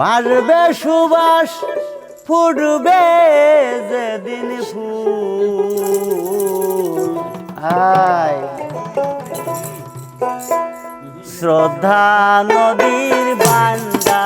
বাড়বে সুবাস ফুটবে যেদিন ফুল। শ্রদ্ধা নদীর বান্দা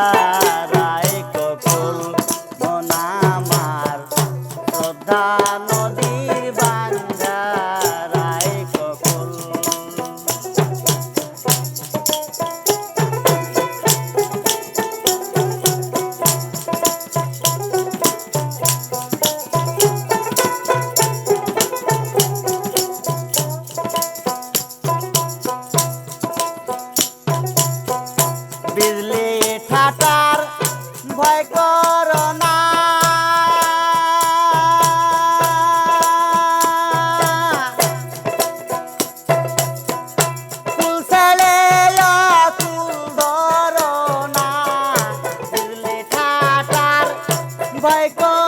by God.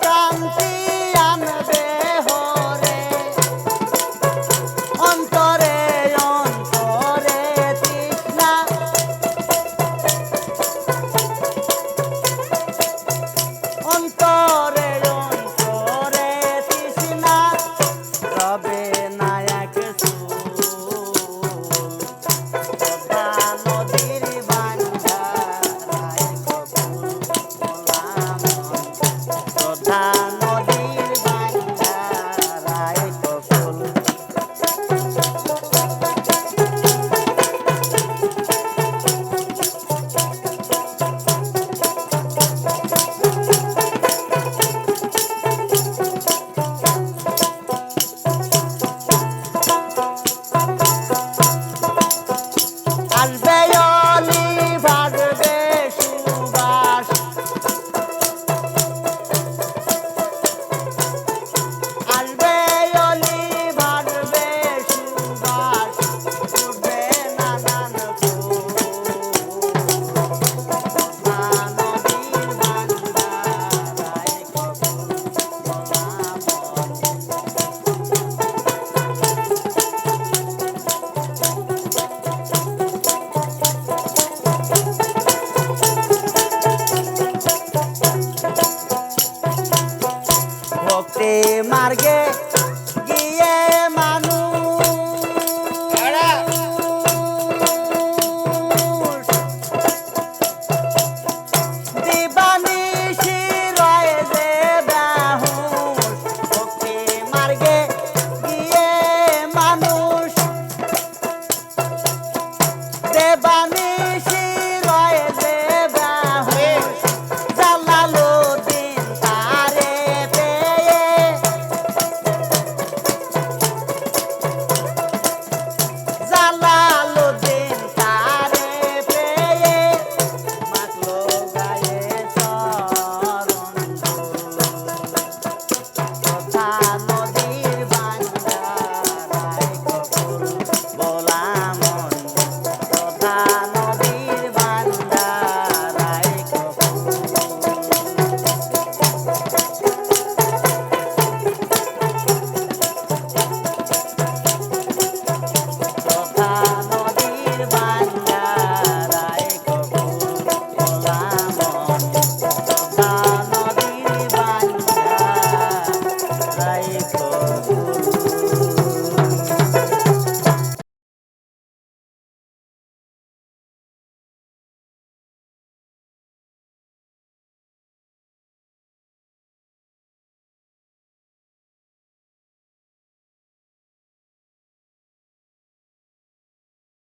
প্রান্তে